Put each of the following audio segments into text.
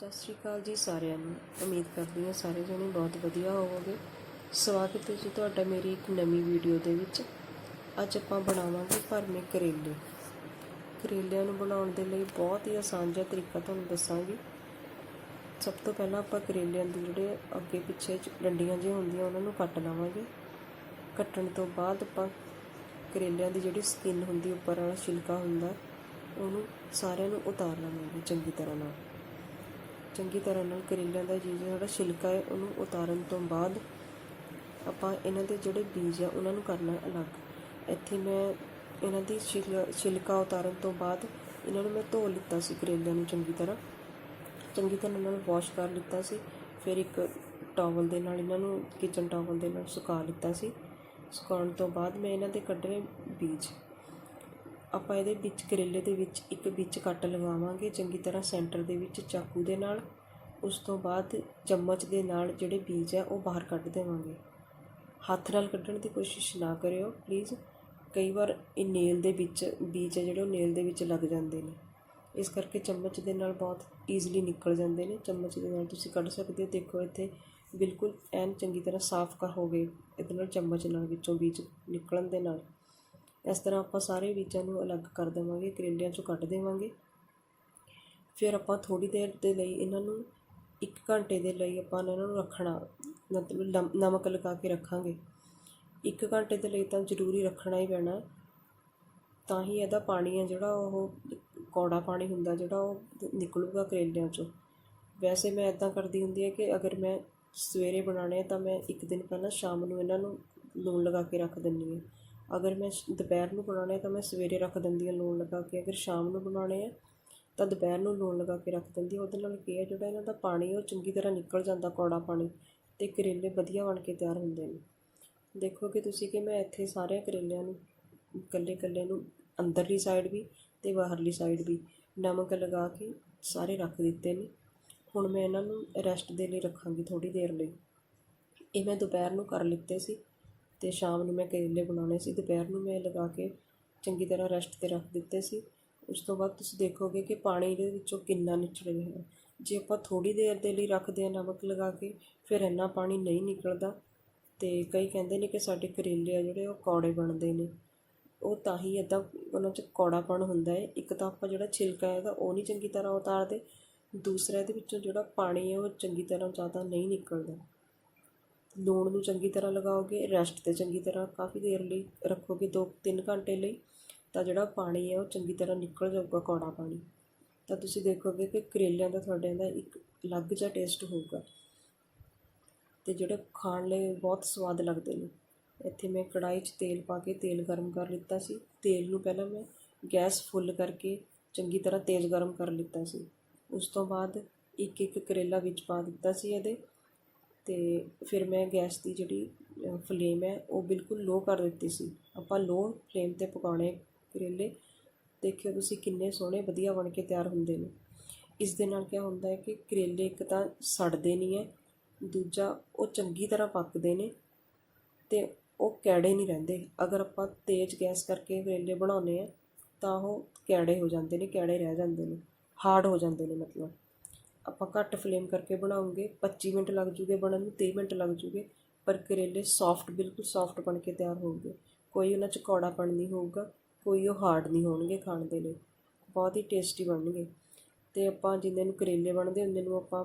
ਸਤਿ ਸ਼੍ਰੀ ਅਕਾਲ ਜੀ ਸਾਰਿਆਂ ਨੂੰ। ਉਮੀਦ ਕਰਦੀ ਹਾਂ ਸਾਰੇ ਜਣੇ ਬਹੁਤ ਵਧੀਆ ਹੋਵੋਗੇ। ਸਵਾਗਤ ਹੈ ਜੀ ਤੁਹਾਡਾ ਮੇਰੀ ਇੱਕ ਨਵੀਂ ਵੀਡੀਓ ਦੇ ਵਿੱਚ। ਅੱਜ ਆਪਾਂ ਬਣਾਵਾਂਗੇ ਭਰਵੇਂ ਕਰੇਲੇ। ਕਰੇਲਿਆਂ ਨੂੰ ਬਣਾਉਣ ਦੇ ਲਈ ਬਹੁਤ ਹੀ ਆਸਾਨ ਜਿਹਾ ਤਰੀਕਾ ਤੁਹਾਨੂੰ ਦੱਸਾਂਗੀ। ਸਭ ਤੋਂ ਪਹਿਲਾਂ ਆਪਾਂ ਕਰੇਲਿਆਂ ਦੇ ਜਿਹੜੇ ਅੱਗੇ ਪਿੱਛੇ ਚ ਡੰਡੀਆਂ ਜਿਹੀਆਂ ਹੁੰਦੀਆਂ, ਉਹਨਾਂ ਨੂੰ ਕੱਟ ਲਵਾਂਗੇ। ਕੱਟਣ ਤੋਂ ਬਾਅਦ ਆਪਾਂ ਕਰੇਲਿਆਂ ਦੀ ਜਿਹੜੀ ਸਕਿਨ ਹੁੰਦੀ, ਉੱਪਰ ਵਾਲਾ ਛਿਲਕਾ ਹੁੰਦਾ, ਉਹਨੂੰ ਸਾਰਿਆਂ ਨੂੰ ਉਤਾਰ ਲਵਾਂਗੇ ਚੰਗੀ ਤਰ੍ਹਾਂ ਨਾਲ। ਚੰਗੀ ਤਰ੍ਹਾਂ ਨਾਲ ਕਰੇਲਿਆਂ ਦਾ ਜੀ ਜਿਹੜਾ ਛਿਲਕਾ ਹੈ, ਉਹਨੂੰ ਉਤਾਰਨ ਤੋਂ ਬਾਅਦ ਆਪਾਂ ਇਹਨਾਂ ਦੇ ਜਿਹੜੇ ਬੀਜ ਆ, ਉਹਨਾਂ ਨੂੰ ਕਰਨਾ ਅਲੱਗ। ਇੱਥੇ ਮੈਂ ਇਹਨਾਂ ਦੀ ਛਿਲ- ਛਿਲਕਾ ਉਤਾਰਨ ਤੋਂ ਬਾਅਦ ਇਹਨਾਂ ਨੂੰ ਮੈਂ ਧੋ ਲਿੱਤਾ ਸੀ ਕਰੇਲਿਆਂ ਨੂੰ ਚੰਗੀ ਤਰ੍ਹਾਂ। ਚੰਗੀ ਤਰ੍ਹਾਂ ਨਾਲ ਵਾਸ਼ ਕਰ ਲਿੱਤਾ ਸੀ, ਫਿਰ ਇੱਕ ਟਾਵਲ ਦੇ ਨਾਲ ਇਹਨਾਂ ਨੂੰ ਕਿਚਨ ਟਾਵਲ ਦੇ ਨਾਲ ਸੁਕਾ ਲਿੱਤਾ ਸੀ। ਸੁਕਾਉਣ ਤੋਂ ਬਾਅਦ ਮੈਂ ਇਹਨਾਂ ਦੇ ਕੱਢਣੇ ਬੀਜ। ਆਪਾਂ ਇਹਦੇ ਵਿੱਚ ਕਰੇਲੇ ਦੇ ਵਿੱਚ ਇੱਕ ਵਿੱਚ ਕੱਟ ਲਗਾਵਾਂਗੇ, ਚੰਗੀ ਤਰ੍ਹਾਂ ਸੈਂਟਰ ਦੇ ਵਿੱਚ ਚਾਕੂ ਦੇ ਨਾਲ। ਉਸ ਤੋਂ ਬਾਅਦ ਚਮਚ ਦੇ ਨਾਲ ਜਿਹੜੇ ਬੀਜ ਆ, ਉਹ ਬਾਹਰ ਕੱਢ ਦੇਵਾਂਗੇ। ਹੱਥ ਨਾਲ ਕੱਢਣ ਦੀ ਕੋਸ਼ਿਸ਼ ਨਾ ਕਰਿਓ ਪਲੀਜ਼ ਕਈ ਵਾਰ ਇਹ ਨੇਲ ਦੇ ਵਿੱਚ ਬੀਜ ਆ ਜਿਹੜੇ ਉਹ ਨੇਲ ਦੇ ਵਿੱਚ ਲੱਗ ਜਾਂਦੇ ਨੇ। ਇਸ ਕਰਕੇ ਚਮਚ ਦੇ ਨਾਲ ਬਹੁਤ ਈਜ਼ੀਲੀ ਨਿਕਲ ਜਾਂਦੇ ਨੇ। ਚਮਚ ਦੇ ਨਾਲ ਤੁਸੀਂ ਕੱਢ ਸਕਦੇ ਹੋ। ਦੇਖੋ ਇੱਥੇ ਬਿਲਕੁਲ ਐਨ ਚੰਗੀ ਤਰ੍ਹਾਂ ਸਾਫ਼ ਕਰ ਹੋ ਗਏ ਇਹਦੇ ਨਾਲ ਚਮਚ ਨਾਲ ਵਿੱਚੋਂ ਬੀਜ ਨਿਕਲਣ ਦੇ ਨਾਲ। ਇਸ ਤਰ੍ਹਾਂ ਆਪਾਂ ਸਾਰੇ ਬੀਜਾਂ ਨੂੰ ਅਲੱਗ ਕਰ ਦੇਵਾਂਗੇ ਕਰੇਲਿਆਂ ਚੋਂ ਕੱਢ ਦੇਵਾਂਗੇ। ਫਿਰ ਆਪਾਂ ਥੋੜੀ ਦੇਰ ਦੇ ਲਈ ਇਹਨਾਂ ਨੂੰ ਇੱਕ ਘੰਟੇ ਦੇ ਲਈ ਆਪਾਂ ਇਹਨਾਂ ਨੂੰ ਰੱਖਣਾ, ਮਤਲਬ ਲਮ- ਨਮਕ ਲਗਾ ਕੇ ਰੱਖਾਂਗੇ। ਇੱਕ ਘੰਟੇ ਦੇ ਲਈ ਤਾਂ ਜ਼ਰੂਰੀ ਰੱਖਣਾ ਹੀ ਪੈਣਾ। ਤਾਂ ਹੀ ਇਹਦਾ ਪਾਣੀ ਹੈ ਜਿਹੜਾ ਉਹ ਕੌੜਾ ਪਾਣੀ ਹੁੰਦਾ ਜਿਹੜਾ ਉਹ ਨਿਕਲੂਗਾ ਕਰੇਲਿਆਂ ਚੋਂ। ਵੈਸੇ ਮੈਂ ਇਦਾਂ ਕਰਦੀ ਹੁੰਦੀ ਹੈ ਕਿ ਅਗਰ ਮੈਂ ਸਵੇਰੇ ਬਣਾਉਣੇ ਆ ਤਾਂ ਮੈਂ ਇੱਕ ਦਿਨ ਪਹਿਲਾਂ ਸ਼ਾਮ ਨੂੰ ਇਹਨਾਂ ਨੂੰ ਲੂਣ ਲਗਾ ਕੇ ਰੱਖ ਦਿੰਦੀ ਹਾਂ। ਅਗਰ ਮੈਂ ਦੁਪਹਿਰ ਨੂੰ ਬਣਾਉਣੇ ਆ ਤਾਂ ਮੈਂ ਸਵੇਰੇ ਰੱਖ ਦਿੰਦੀ ਹਾਂ ਲੂਣ ਲਗਾ ਕੇ। ਅਗਰ ਸ਼ਾਮ ਨੂੰ ਬਣਾਉਣੇ ਆ ਤਾਂ ਦੁਪਹਿਰ ਨੂੰ ਲੂਣ ਲਗਾ ਕੇ ਰੱਖ ਦਿੰਦੀ ਉਹਦੇ ਨਾਲ ਕੀ ਹੈ ਜਿਹੜਾ ਇਹਨਾਂ ਦਾ ਪਾਣੀ ਉਹ ਚੰਗੀ ਤਰ੍ਹਾਂ ਨਿਕਲ ਜਾਂਦਾ ਕੌੜਾ ਪਾਣੀ ਅਤੇ ਕਰੇਲੇ ਵਧੀਆ ਬਣ ਕੇ ਤਿਆਰ ਹੁੰਦੇ ਨੇ। ਦੇਖੋ ਕਿ ਤੁਸੀਂ ਕਿ ਮੈਂ ਇੱਥੇ ਸਾਰਿਆਂ ਕਰੇਲਿਆਂ ਨੂੰ, ਇਕੱਲੇ ਇਕੱਲੇ ਨੂੰ, ਅੰਦਰਲੀ ਸਾਈਡ ਵੀ ਅਤੇ ਬਾਹਰਲੀ ਸਾਈਡ ਵੀ ਨਮਕ ਲਗਾ ਕੇ ਸਾਰੇ ਰੱਖ ਦਿੱਤੇ ਨੇ। ਹੁਣ ਮੈਂ ਇਹਨਾਂ ਨੂੰ ਰੈਸਟ ਦੇ ਲਈ ਰੱਖਾਂਗੀ ਥੋੜੀ ਦੇਰ ਲਈ। ਇਹ ਮੈਂ ਦੁਪਹਿਰ ਨੂੰ ਕਰ ਲਿੱਤੇ ਸੀ ਅਤੇ ਸ਼ਾਮ ਨੂੰ ਮੈਂ ਕਰੇਲੇ ਬਣਾਉਣੇ ਸੀ। ਦੁਪਹਿਰ ਨੂੰ ਮੈਂ ਲਗਾ ਕੇ ਚੰਗੀ ਤਰ੍ਹਾਂ ਰੈਸਟ ਤੇ ਰੱਖ ਦਿੱਤੇ ਸੀ। ਉਸ ਤੋਂ ਬਾਅਦ ਤੁਸੀਂ ਦੇਖੋਗੇ ਕਿ ਪਾਣੀ ਦੇ ਵਿੱਚੋਂ ਕਿੰਨਾ ਨਿਚੜ ਰਿਹਾ ਜੇ ਆਪਾਂ ਥੋੜ੍ਹੀ ਦੇਰ ਦੇ ਲਈ ਰੱਖਦੇ ਹਾਂ ਨਮਕ ਲਗਾ ਕੇ, ਫਿਰ ਇੰਨਾ ਪਾਣੀ ਨਹੀਂ ਨਿਕਲਦਾ। ਅਤੇ ਕਈ ਕਹਿੰਦੇ ਨੇ ਕਿ ਸਾਡੇ ਕਰੇਲੇ ਆ ਜਿਹੜੇ ਉਹ ਕੌੜੇ ਬਣਦੇ ਨੇ। ਉਹ ਤਾਂ ਹੀ ਇੱਦਾਂ ਉਹਨਾਂ 'ਚ ਕੌੜਾਪਣ ਹੁੰਦਾ ਹੈ। ਇੱਕ ਤਾਂ ਆਪਾਂ ਜਿਹੜਾ ਛਿਲਕਾ ਹੈ ਇਹਦਾ ਉਹ ਨਹੀਂ ਚੰਗੀ ਤਰ੍ਹਾਂ ਉਤਾਰਦੇ। ਦੂਸਰਾ ਇਹਦੇ ਵਿੱਚੋਂ ਜਿਹੜਾ ਪਾਣੀ ਹੈ, ਉਹ ਚੰਗੀ ਤਰ੍ਹਾਂ ਜ਼ਿਆਦਾ ਨਹੀਂ ਨਿਕਲਦਾ। ਲੂਣ ਨੂੰ ਚੰਗੀ ਤਰ੍ਹਾਂ ਲਗਾਓਗੇ, ਰੈਸਟ ਤੇ ਚੰਗੀ ਤਰ੍ਹਾਂ ਕਾਫੀ ਦੇਰ ਲਈ ਰੱਖੋਗੇ 2-3 ਘੰਟੇ ਲਈ। ਤਾਂ ਜਿਹੜਾ ਪਾਣੀ ਹੈ ਉਹ ਚੰਗੀ ਤਰ੍ਹਾਂ ਨਿਕਲ ਜਾਊਗਾ ਕੌੜਾ ਪਾਣੀ। ਤਾਂ ਤੁਸੀਂ ਦੇਖੋਗੇ ਕਿ ਕਰੇਲਿਆਂ ਦਾ ਤੁਹਾਡਿਆਂ ਦਾ ਇੱਕ ਅਲੱਗ ਜਿਹਾ ਟੇਸਟ ਹੋਊਗਾ। ਤੇ ਜਿਹੜੇ ਖਾਣ ਲਈ ਬਹੁਤ ਸਵਾਦ ਲੱਗਦੇ ਨੇ। ਇੱਥੇ ਮੈਂ ਕੜਾਈ 'ਚ ਤੇਲ ਪਾ ਕੇ ਤੇਲ ਗਰਮ ਕਰ ਲਿੱਤਾ ਸੀ। ਤੇਲ ਨੂੰ ਪਹਿਲਾਂ ਮੈਂ ਗੈਸ ਫੁੱਲ ਕਰਕੇ ਚੰਗੀ ਤਰ੍ਹਾਂ ਤੇਜ਼ ਗਰਮ ਕਰ ਲਿੱਤਾ ਸੀ। ਉਸ ਤੋਂ ਬਾਅਦ ਇੱਕ ਇੱਕ ਕਰੇਲਾ ਵਿੱਚ ਪਾ ਦਿੱਤਾ ਸੀ ਇਹਦੇ। ਤੇ ਫਿਰ ਮੈਂ ਗੈਸ ਦੀ ਜਿਹੜੀ ਫਲੇਮ ਹੈ, ਉਹ ਬਿਲਕੁਲ ਲੋ ਕਰ ਦਿੱਤੀ ਸੀ। ਆਪਾਂ ਲੋ ਫਲੇਮ ਤੇ ਪਕਾਉਣੇ ਕਰੇਲੇ, ਦੇਖਿਓ ਤੁਸੀਂ ਕਿੰਨੇ ਸੋਹਣੇ ਵਧੀਆ ਬਣ ਕੇ ਤਿਆਰ ਹੁੰਦੇ ਨੇ। ਇਸ ਦੇ ਨਾਲ ਕੀ ਹੁੰਦਾ ਹੈ ਕਿ ਕਰੇਲੇ ਇੱਕ ਤਾਂ ਸੜਦੇ ਨਹੀਂ ਹੈ, ਦੂਜਾ ਉਹ ਚੰਗੀ ਤਰ੍ਹਾਂ ਪੱਕਦੇ ਨੇ ਤੇ ਉਹ ਕੈੜੇ ਨਹੀਂ ਰਹਿੰਦੇ। ਅਗਰ ਆਪਾਂ ਤੇਜ਼ ਗੈਸ ਕਰਕੇ ਕਰੇਲੇ ਬਣਾਉਂਦੇ ਆ ਤਾਂ ਉਹ ਕੈੜੇ ਹੋ ਜਾਂਦੇ ਨੇ, ਕੈੜੇ ਰਹਿ ਜਾਂਦੇ ਨੇ, ਹਾਰਡ ਹੋ ਜਾਂਦੇ ਨੇ ਮਤਲਬ। ਆਪਾਂ ਘੱਟ ਫਲੇਮ ਕਰਕੇ ਬਣਾਉਂਗੇ 25 ਮਿੰਟ ਲੱਗ ਜੂਗੇ ਬਣਨ ਨੂੰ 30 ਮਿੰਟ ਲੱਗ ਜੂਗੇ, ਪਰ ਕਰੇਲੇ ਸੌਫਟ ਬਿਲਕੁਲ ਸੌਫਟ ਬਣ ਕੇ ਤਿਆਰ ਹੋਣਗੇ। ਕੋਈ ਉਹਨਾਂ 'ਚ ਕੌੜਾਪਣ ਨਹੀਂ ਹੋਊਗਾ। ਕੋਈ ਉਹ ਹਾਰਡ ਨਹੀਂ ਹੋਣਗੇ ਖਾਣ ਦੇ ਲਈ। ਬਹੁਤ ਹੀ ਟੇਸਟੀ ਬਣਨਗੇ। ਅਤੇ ਆਪਾਂ ਜਿੰਨੇ ਨੂੰ ਕਰੇਲੇ ਬਣਦੇ ਹੁੰਦੇ ਨੂੰ ਆਪਾਂ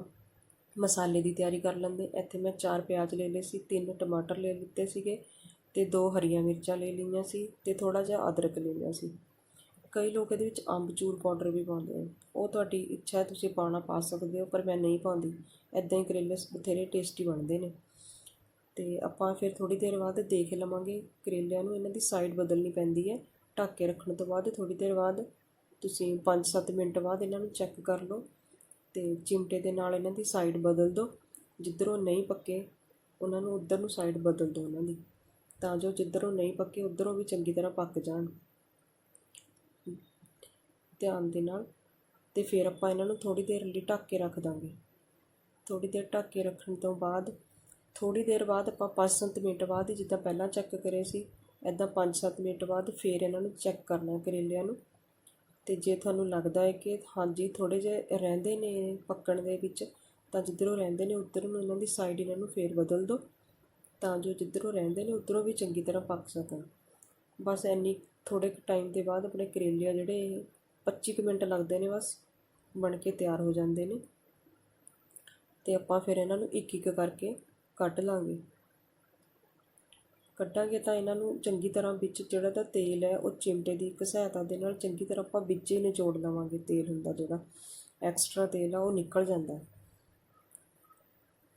ਮਸਾਲੇ ਦੀ ਤਿਆਰੀ ਕਰ ਲੈਂਦੇ। ਇੱਥੇ ਮੈਂ ਚਾਰ ਪਿਆਜ਼ ਲੈ ਲਏ ਸੀ, ਤਿੰਨ ਟਮਾਟਰ ਲੈ ਲਿੱਤੇ ਸੀਗੇ ਅਤੇ ਦੋ ਹਰੀਆਂ ਮਿਰਚਾਂ ਲੈ ਲਈਆਂ ਸੀ ਅਤੇ ਥੋੜ੍ਹਾ ਜਿਹਾ ਅਦਰਕ ਲੈ ਲਿਆ ਸੀ। ਕਈ ਲੋਕ ਇਹਦੇ ਵਿੱਚ ਅੰਬਚੂਰ ਪਾਊਡਰ ਵੀ ਪਾਉਂਦੇ ਆ। ਉਹ ਤੁਹਾਡੀ ਇੱਛਾ ਹੈ, ਤੁਸੀਂ ਪਾਉਣਾ ਪਾ ਸਕਦੇ ਹੋ, ਪਰ ਮੈਂ ਨਹੀਂ ਪਾਉਂਦੀ। ਐਦਾਂ ਹੀ ਕਰੇਲੇ ਬਥੇਰੇ ਟੇਸਟੀ ਬਣਦੇ ਨੇ। ਅਤੇ ਆਪਾਂ ਫਿਰ ਥੋੜ੍ਹੀ ਦੇਰ ਬਾਅਦ ਦੇਖ ਲਵਾਂਗੇ ਕਰੇਲਿਆਂ ਨੂੰ, ਇਹਨਾਂ ਦੀ ਸਾਈਡ ਬਦਲਣੀ ਪੈਂਦੀ ਹੈ। ਢੱਕ ਕੇ ਰੱਖਣ ਤੋਂ ਬਾਅਦ, ਥੋੜ੍ਹੀ ਦੇਰ ਬਾਅਦ ਤੁਸੀਂ 5-7 ਮਿੰਟ ਬਾਅਦ ਇਹਨਾਂ ਨੂੰ ਚੈੱਕ ਕਰ ਲਓ ਅਤੇ ਚਿਮਟੇ ਦੇ ਨਾਲ ਇਹਨਾਂ ਦੀ ਸਾਈਡ ਬਦਲ ਦਿਓ। ਜਿੱਧਰੋਂ ਨਹੀਂ ਪੱਕੇ, ਉਹਨਾਂ ਨੂੰ ਉਧਰ ਨੂੰ ਸਾਈਡ ਬਦਲ ਦਿਓ ਉਹਨਾਂ ਦੀ। ਤਾਂ ਜੋ ਜਿੱਧਰੋਂ ਨਹੀਂ ਪੱਕੇ, ਉਧਰੋਂ ਵੀ ਚੰਗੀ ਤਰ੍ਹਾਂ ਪੱਕ ਜਾਣ। ਧਿਆਨ ਦੇ ਨਾਲ ਤੇ ਫਿਰ ਆਪਾਂ ਇਹਨਾਂ ਨੂੰ ਥੋੜੀ ਦੇਰ ਲਈ ਢੱਕ ਕੇ ਰੱਖ ਦਾਂਗੇ। ਥੋੜੀ ਦੇਰ ਢੱਕ ਕੇ ਰੱਖਣ ਤੋਂ ਬਾਅਦ ਥੋੜੀ ਦੇਰ ਬਾਅਦ ਆਪਾਂ 5-7 ਮਿੰਟ ਬਾਅਦ ਹੀ ਜਿੱਦਾਂ ਪਹਿਲਾਂ ਚੈੱਕ ਕਰੇ ਸੀ ਇੱਦਾਂ 5-7 ਮਿੰਟ ਬਾਅਦ ਫਿਰ ਇਹਨਾਂ ਨੂੰ ਚੈੱਕ ਕਰਨਾ ਕਰੇਲਿਆਂ ਨੂੰ। ਅਤੇ ਜੇ ਤੁਹਾਨੂੰ ਲੱਗਦਾ ਹੈ ਕਿ ਹਾਂਜੀ, ਥੋੜ੍ਹੇ ਜਿਹੇ ਰਹਿੰਦੇ ਨੇ ਪੱਕਣ ਦੇ ਵਿੱਚ, ਤਾਂ ਜਿੱਧਰੋਂ ਰਹਿੰਦੇ ਨੇ ਉੱਧਰ ਨੂੰ ਇਹਨਾਂ ਦੀ ਸਾਈਡ ਇਹਨਾਂ ਨੂੰ ਫੇਰ ਬਦਲ ਦਿਓ। ਤਾਂ ਜੋ ਜਿੱਧਰੋਂ ਰਹਿੰਦੇ ਨੇ ਉੱਧਰੋਂ ਵੀ ਚੰਗੀ ਤਰ੍ਹਾਂ ਪੱਕ ਸਕਣ। ਬਸ ਇੰਨੀ ਥੋੜੇ ਕੁ ਟਾਈਮ ਦੇ ਬਾਅਦ ਆਪਣੇ ਕਰੇਲੇ ਆ ਜਿਹੜੇ 25 ਕੁ ਮਿੰਟ ਲੱਗਦੇ ਨੇ ਬਸ, ਬਣ ਕੇ ਤਿਆਰ ਹੋ ਜਾਂਦੇ ਨੇ। ਤੇ ਆਪਾਂ ਫਿਰ ਇਹਨਾਂ ਨੂੰ ਇੱਕ ਇੱਕ ਕਰਕੇ ਕੱਢ ਲਾਂਗੇ। ਕੱਢਾਂਗੇ ਤਾਂ ਇਹਨਾਂ ਨੂੰ ਚੰਗੀ ਤਰ੍ਹਾਂ ਵਿੱਚ ਜਿਹੜਾ ਤਾਂ ਤੇਲ ਹੈ, ਉਹ ਚਿਮਟੇ ਦੀ ਇੱਕ ਸਹਾਇਤਾ ਦੇ ਨਾਲ ਚੰਗੀ ਤਰ੍ਹਾਂ ਆਪਾਂ ਵਿੱਚ ਹੀ ਨਿਚੋੜ ਲਵਾਂਗੇ ਤੇਲ ਹੁੰਦਾ ਜਿਹੜਾ, ਐਕਸਟਰਾ ਤੇਲ ਆ, ਉਹ ਨਿਕਲ ਜਾਂਦਾ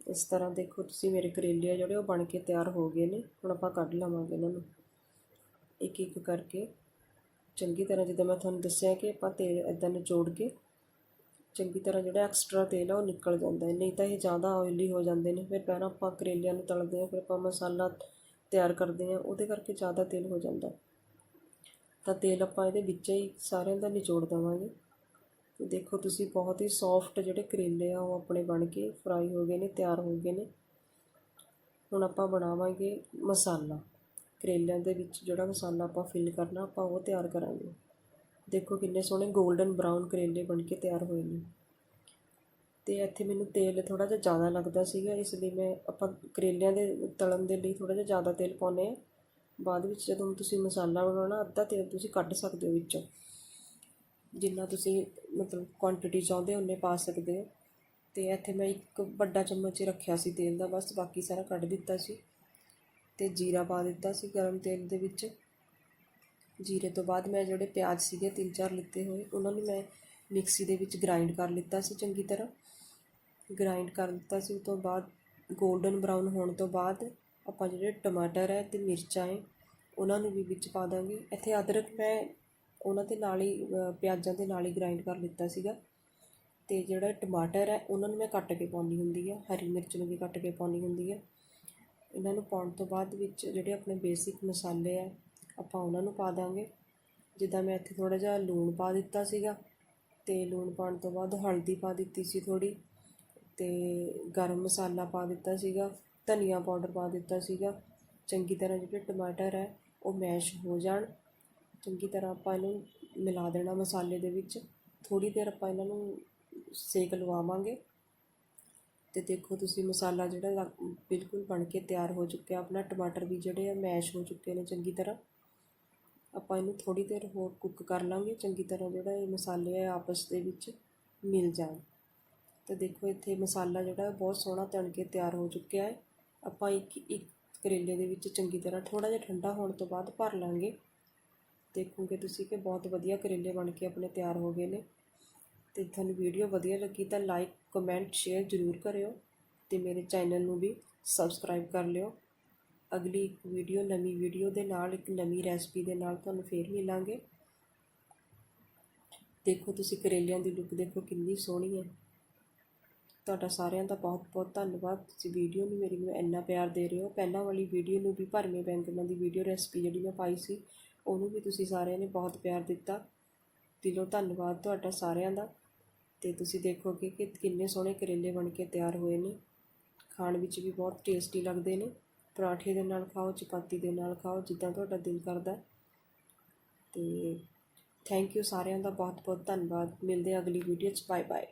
ਇਸ ਤਰ੍ਹਾਂ ਦੇਖੋ ਤੁਸੀਂ ਮੇਰੇ ਕਰੇਲੇ ਆ ਜਿਹੜੇ, ਉਹ ਬਣ ਕੇ ਤਿਆਰ ਹੋ ਗਏ ਨੇ, ਹੁਣ ਆਪਾਂ ਕੱਢ ਲਵਾਂਗੇ ਇਹਨਾਂ ਨੂੰ। ਇੱਕ ਇੱਕ ਕਰਕੇ ਚੰਗੀ ਤਰ੍ਹਾਂ ਜਿੱਦਾਂ ਮੈਂ ਤੁਹਾਨੂੰ ਦੱਸਿਆ ਕਿ ਆਪਾਂ ਤੇਲ ਇਦਾਂ ਨਿਚੋੜ ਕੇ ਚੰਗੀ ਤਰ੍ਹਾਂ ਜਿਹੜਾ ਐਕਸਟਰਾ ਤੇਲ ਆ, ਉਹ ਨਿਕਲ ਜਾਂਦਾ ਹੈ। ਨਹੀਂ ਤਾਂ ਇਹ ਜ਼ਿਆਦਾ ਆਇਲੀ ਹੋ ਜਾਂਦੇ ਨੇ। ਫਿਰ ਪਹਿਲਾਂ ਆਪਾਂ ਕਰੇਲਿਆਂ ਨੂੰ ਤਲਦੇ ਹਾਂ, ਫਿਰ ਆਪਾਂ ਮਸਾਲਾ ਤਿਆਰ ਕਰਦੇ ਹਾਂ, ਉਹਦੇ ਕਰਕੇ ਜ਼ਿਆਦਾ ਤੇਲ ਹੋ ਜਾਂਦਾ। ਤਾਂ ਤੇਲ ਆਪਾਂ ਇਹਦੇ ਵਿੱਚ ਹੀ ਸਾਰਿਆਂ ਦਾ ਨਿਚੋੜ ਦੇਵਾਂਗੇ। ਤੇ ਦੇਖੋ ਤੁਸੀਂ ਬਹੁਤ ਹੀ ਸੌਫਟ ਜਿਹੜੇ ਕਰੇਲੇ ਆ, ਉਹ ਆਪਣੇ ਬਣ ਕੇ ਫਰਾਈ ਹੋ ਗਏ ਨੇ, ਤਿਆਰ ਹੋ ਗਏ ਨੇ। ਹੁਣ ਆਪਾਂ ਬਣਾਵਾਂਗੇ ਮਸਾਲਾ। ਕਰੇਲਿਆਂ ਦੇ ਵਿੱਚ ਜਿਹੜਾ ਮਸਾਲਾ ਆਪਾਂ ਫਿਲ ਕਰਨਾ, ਆਪਾਂ ਉਹ ਤਿਆਰ ਕਰਾਂਗੇ। ਦੇਖੋ ਕਿੰਨੇ ਸੋਹਣੇ 골ਡਨ ਬਰਾਊਨ ਕਰੇਲੇ ਬਣ ਕੇ ਤਿਆਰ ਹੋਏ ਨੇ। ਅਤੇ ਇੱਥੇ ਮੈਨੂੰ ਤੇਲ ਥੋੜ੍ਹਾ ਜਿਹਾ ਜ਼ਿਆਦਾ ਲੱਗਦਾ ਸੀਗਾ, ਇਸ ਲਈ ਮੈਂ ਆਪਾਂ ਕਰੇਲਿਆਂ ਦੇ ਤਲਣ ਦੇ ਲਈ ਥੋੜ੍ਹਾ ਜਿਹਾ ਜ਼ਿਆਦਾ ਤੇਲ ਪਾਉਂਦੇ ਹਾਂ। ਬਾਅਦ ਵਿੱਚ ਜਦੋਂ ਤੁਸੀਂ ਮਸਾਲਾ ਬਣਾਉਣਾ, ਅੱਧਾ ਤੇਲ ਤੁਸੀਂ ਕੱਢ ਸਕਦੇ ਹੋ ਵਿੱਚੋਂ। ਜਿੰਨਾ ਤੁਸੀਂ ਮਤਲਬ ਕੁਆਂਟਿਟੀ ਚਾਹੁੰਦੇ ਹੋ, ਉਨੇ ਪਾ ਸਕਦੇ ਹੋ। ਅਤੇ ਇੱਥੇ ਮੈਂ ਇੱਕ ਵੱਡਾ ਚਮਚ ਰੱਖਿਆ ਸੀ ਤੇਲ ਦਾ, ਬਸ ਬਾਕੀ ਸਾਰਾ ਕੱਢ ਦਿੱਤਾ ਸੀ। ਅਤੇ ਜੀਰਾ ਪਾ ਦਿੱਤਾ ਸੀ ਗਰਮ ਤੇਲ ਦੇ ਵਿੱਚ। ਜੀਰੇ ਤੋਂ ਬਾਅਦ ਮੈਂ ਜਿਹੜੇ ਪਿਆਜ਼ ਸੀਗੇ, ਤਿੰਨ ਚਾਰ ਲਿੱਤੇ ਹੋਏ, ਉਹਨਾਂ ਨੂੰ ਮੈਂ ਮਿਕਸੀ ਦੇ ਵਿੱਚ ਗ੍ਰਾਈਂਡ ਕਰ ਲਿੱਤਾ ਸੀ ਚੰਗੀ ਤਰ੍ਹਾਂ। ਗ੍ਰਾਈਂਡ ਕਰ ਦਿੱਤਾ ਸੀ, ਉਹ ਤੋਂ ਬਾਅਦ ਗੋਲਡਨ ਬਰਾਊਨ ਹੋਣ ਤੋਂ ਬਾਅਦ ਆਪਾਂ ਜਿਹੜੇ ਟਮਾਟਰ ਹੈ ਅਤੇ ਮਿਰਚਾਂ ਹੈ, ਉਹਨਾਂ ਨੂੰ ਵੀ ਵਿੱਚ ਪਾ ਦਾਂਗੇ। ਇੱਥੇ ਅਦਰਕ ਮੈਂ ਉਹਨਾਂ ਦੇ ਨਾਲ ਹੀ ਪਿਆਜ਼ਾਂ ਦੇ ਨਾਲ ਹੀ ਗ੍ਰਾਈਂਡ ਕਰ ਲਿੱਤਾ ਸੀਗਾ। ਅਤੇ ਜਿਹੜਾ ਟਮਾਟਰ ਹੈ, ਉਹਨਾਂ ਨੂੰ ਮੈਂ ਕੱਟ ਕੇ ਪਾਉਣੀ ਹੁੰਦੀ ਆ ਹਰੀ ਮਿਰਚ ਨੂੰ ਵੀ ਕੱਟ ਕੇ ਪਾਉਣੀ ਹੁੰਦੀ ਹੈ। ਇਹਨਾਂ ਨੂੰ ਪਾਉਣ ਤੋਂ ਬਾਅਦ ਵਿੱਚ ਜਿਹੜੇ ਆਪਣੇ ਬੇਸਿਕ ਮਸਾਲੇ ਆ ਆਪਾਂ ਉਹਨਾਂ ਨੂੰ ਪਾ ਦਾਂਗੇ। ਜਿੱਦਾਂ ਮੈਂ ਇੱਥੇ ਥੋੜ੍ਹਾ ਜਿਹਾ ਲੂਣ ਪਾ ਦਿੱਤਾ ਸੀਗਾ ਅਤੇ ਲੂਣ ਪਾਉਣ ਤੋਂ ਬਾਅਦ ਹਲਦੀ ਪਾ ਦਿੱਤੀ ਸੀ ਥੋੜ੍ਹੀ। ਅਤੇ ਗਰਮ ਮਸਾਲਾ ਪਾ ਦਿੱਤਾ ਸੀਗਾ, ਧਨੀਆ ਪਾਊਡਰ ਪਾ ਦਿੱਤਾ ਸੀਗਾ। ਚੰਗੀ ਤਰ੍ਹਾਂ ਜਿਹੜੇ ਟਮਾਟਰ ਹੈ, ਉਹ ਮੈਸ਼ ਹੋ ਜਾਣ। ਚੰਗੀ ਤਰ੍ਹਾਂ ਆਪਾਂ ਇਹਨੂੰ ਮਿਲਾ ਦੇਣਾ ਮਸਾਲੇ ਦੇ ਵਿੱਚ। ਥੋੜ੍ਹੀ ਦੇਰ ਆਪਾਂ ਇਹਨਾਂ ਨੂੰ ਸੇਕ ਲਵਾਵਾਂਗੇ। ਅਤੇ ਦੇਖੋ ਤੁਸੀਂ ਮਸਾਲਾ ਜਿਹੜਾ ਬਿਲਕੁਲ ਬਣ ਕੇ ਤਿਆਰ ਹੋ ਚੁੱਕਿਆ। ਆਪਣਾ ਟਮਾਟਰ ਵੀ ਜਿਹੜੇ ਆ ਮੈਸ਼ ਹੋ ਚੁੱਕੇ ਨੇ ਚੰਗੀ ਤਰ੍ਹਾਂ। ਆਪਾਂ ਇਹਨੂੰ ਥੋੜ੍ਹੀ ਦੇਰ ਹੋਰ ਕੁੱਕ ਕਰ ਲਾਂਗੇ। ਚੰਗੀ ਤਰ੍ਹਾਂ ਜਿਹੜਾ ਇਹ ਮਸਾਲੇ ਆ ਆਪਸ ਦੇ ਵਿੱਚ ਮਿਲ ਜਾਣ। ਤੇ ਦੇਖੋ ਇੱਥੇ ਮਸਾਲਾ ਜਿਹੜਾ ਬਹੁਤ ਸੋਹਣਾ ਤਣ ਕੇ ਤਿਆਰ ਹੋ ਚੁੱਕਿਆ ਹੈ। ਆਪਾਂ ਇੱਕ ਇੱਕ ਕਰੇਲੇ ਦੇ ਵਿੱਚ ਚੰਗੀ ਤਰ੍ਹਾਂ ਥੋੜਾ ਜਿਹਾ ਠੰਡਾ ਹੋਣ ਤੋਂ ਬਾਅਦ ਭਰ ਲਾਂਗੇ। ਦੇਖੋਗੇ ਤੁਸੀਂ ਕਿ ਬਹੁਤ ਵਧੀਆ ਕਰੇਲੇ ਬਣ ਕੇ ਆਪਣੇ ਤਿਆਰ ਹੋ ਗਏ ਨੇ। ਤੇ ਤੁਹਾਨੂੰ ਵੀਡੀਓ ਵਧੀਆ ਲੱਗੀ ਤਾਂ ਲਾਈਕ ਕਮੈਂਟ ਸ਼ੇਅਰ ਜ਼ਰੂਰ ਕਰਿਓ ਤੇ ਮੇਰੇ ਚੈਨਲ ਨੂੰ ਵੀ ਸਬਸਕ੍ਰਾਈਬ ਕਰ ਲਿਓ। ਅਗਲੀ ਇੱਕ ਵੀਡੀਓ, ਨਵੀਂ ਵੀਡੀਓ ਦੇ ਨਾਲ, ਇੱਕ ਨਵੀਂ ਰੈਸਪੀ ਦੇ ਨਾਲ ਤੁਹਾਨੂੰ ਫੇਰ ਮਿਲਾਂਗੇ। ਦੇਖੋ ਤੁਸੀਂ ਕਰੇਲਿਆਂ ਦੀ ਲੁੱਕ ਦੇਖੋ ਕਿੰਨੀ ਸੋਹਣੀ ਹੈ। ਤੁਹਾਡਾ ਸਾਰਿਆਂ ਦਾ ਬਹੁਤ ਬਹੁਤ ਧੰਨਵਾਦ। ਤੁਸੀਂ ਵੀਡੀਓ ਨੂੰ ਮੇਰੀ ਨੂੰ ਇੰਨਾ ਪਿਆਰ ਦੇ ਰਹੇ ਹੋ। ਪਹਿਲਾਂ ਵਾਲੀ ਵੀਡੀਓ ਨੂੰ ਵੀ ਭਰਵੇਂ ਬੈਂਗਣਾਂ ਦੀ ਵੀਡੀਓ ਰੈਸਪੀ ਜਿਹੜੀ ਮੈਂ ਪਾਈ ਸੀ, ਉਹਨੂੰ ਵੀ ਤੁਸੀਂ ਸਾਰਿਆਂ ਨੇ ਬਹੁਤ ਪਿਆਰ ਦਿੱਤਾ। ਦਿਲੋਂ ਧੰਨਵਾਦ ਤੁਹਾਡਾ ਸਾਰਿਆਂ ਦਾ। ਤੇ ਤੁਸੀਂ ਦੇਖੋਗੇ ਕਿ ਕਿੰਨੇ ਸੋਹਣੇ ਕਰੇਲੇ ਬਣ ਕੇ ਤਿਆਰ ਹੋਏ ਨੇ। ਖਾਣ ਵਿੱਚ ਵੀ ਬਹੁਤ ਟੇਸਟੀ ਲੱਗਦੇ ਨੇ। ਪਰਾਠੇ ਦੇ ਨਾਲ ਖਾਓ, ਚਪਾਤੀ ਦੇ ਨਾਲ ਖਾਓ, ਜਿੱਦਾਂ ਤੁਹਾਡਾ ਦਿਲ ਕਰਦਾ। ਤੇ ਥੈਂਕ ਯੂ ਸਾਰਿਆਂ ਦਾ ਬਹੁਤ ਬਹੁਤ ਧੰਨਵਾਦ। ਮਿਲਦੇ ਅਗਲੀ ਵੀਡੀਓ 'ਚ। Bye bye